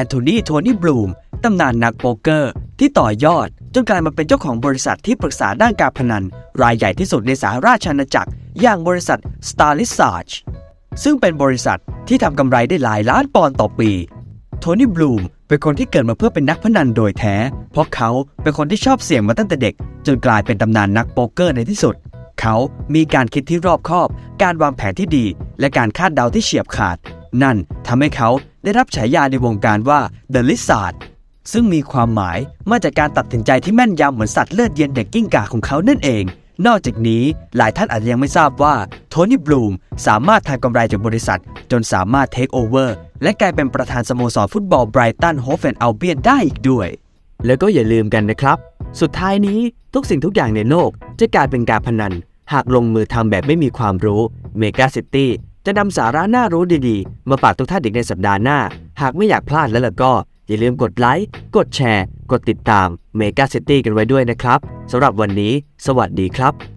อนโทนีโทนี่บลูมตำนานนักโป๊กเกอร์ ที่ต่อยอด จนกลายมาเป็นเจ้าของบริษัทที่ปรึกษาด้านการพนัน รายใหญ่ที่สุดในสหราชอาณาจักร อย่างบริษัท s t a r l i s a g e ซึ่งเป็นบริษัทที่ทำกำไรได้หลายล้านปอนด์ต่อปี โทนี่บลูมเป็นคนที่เกิดมาเพื่อเป็นนักพนันโดยแท้ เพราะเขาเป็นคนที่ชอบเสี่ยงมาตั้งแต่เด็ก จนกลายเป็นตำนานนักโป๊กเกอร์ในที่สุด เขามีการคิดที่รอบคอบ การวางแผนที่ดี และการคาดเดาที่เฉียบขาด นั่นทำให้เขา ได้รับฉายาในวงการว่า The Lizard ซึ่งมีความหมายมาจากการตัดสินใจที่แม่นยำเหมือนสัตว์เลือดเย็นเด็กกิ้งก่าของเขานั่นเอง นอกจากนี้หลายท่านอาจจะยังไม่ทราบว่าโทนี่บลูมสามารถทำกำไรจากบริษัท จนสามารถเทคโอเวอร์และกลายเป็นประธานสโมสรฟุตบอลไบรตันโฮฟแอนด์อัลเบียนได้อีกด้วย แล้วก็อย่าลืมกันนะครับ สุดท้ายนี้ทุกสิ่งทุกอย่างในโลกจะกลายเป็นการพนัน หากลงมือทำแบบไม่มีความรู้เมกาซิตี้ จะนำสาระน่ารู้ดีๆ มาฝากทุกท่านอีกในสัปดาห์หน้า หากไม่อยากพลาดแล้วล่ะก็ อย่าลืมกดไลค์ กดแชร์ กดติดตาม Mega City กันไว้ด้วยนะครับสำหรับวันนี้ สวัสดีครับ